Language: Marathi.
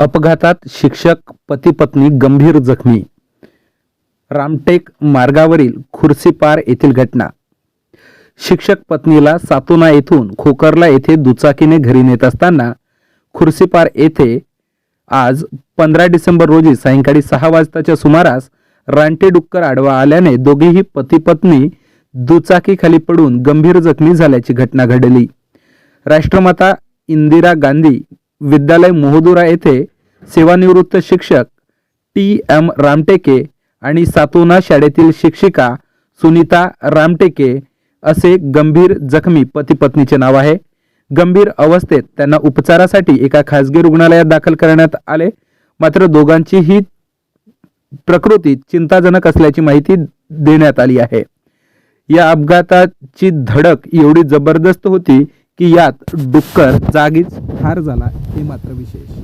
अपघातात शिक्षक पती पत्नी गंभीर जखमी. रामटेक मार्गावरील खुर्सीपार येथील घटना. शिक्षक पत्नीला सातोना येथून खोकरला येथे दुचाकीने घरी नेत असताना खुर्सीपार येथे आज पंधरा डिसेंबर रोजी सायंकाळी सहा वाजताच्या सुमारास रानटे डुक्कर आडवा आल्याने दोघेही पती पत्नी दुचाकीखाली पडून गंभीर जखमी झाल्याची घटना घडली. राष्ट्रमाता इंदिरा गांधी विद्यालय मोहदुरा येथे सेवानिवृत्त शिक्षक टी एम रामटेके आणि सातोना शाळेतील शिक्षिका सुनीता रामटेके असे गंभीर जखमी पती पत्नीचे नाव आहे. गंभीर अवस्थेत त्यांना उपचारासाठी एका खासगी रुग्णालयात दाखल करण्यात आले. मात्र दोघांचीही प्रकृती चिंताजनक असल्याची माहिती देण्यात आली आहे. या अपघाताची धडक एवढी जबरदस्त होती की यात डुक्कर जागीच ठार झाला हे मात्र विशेष.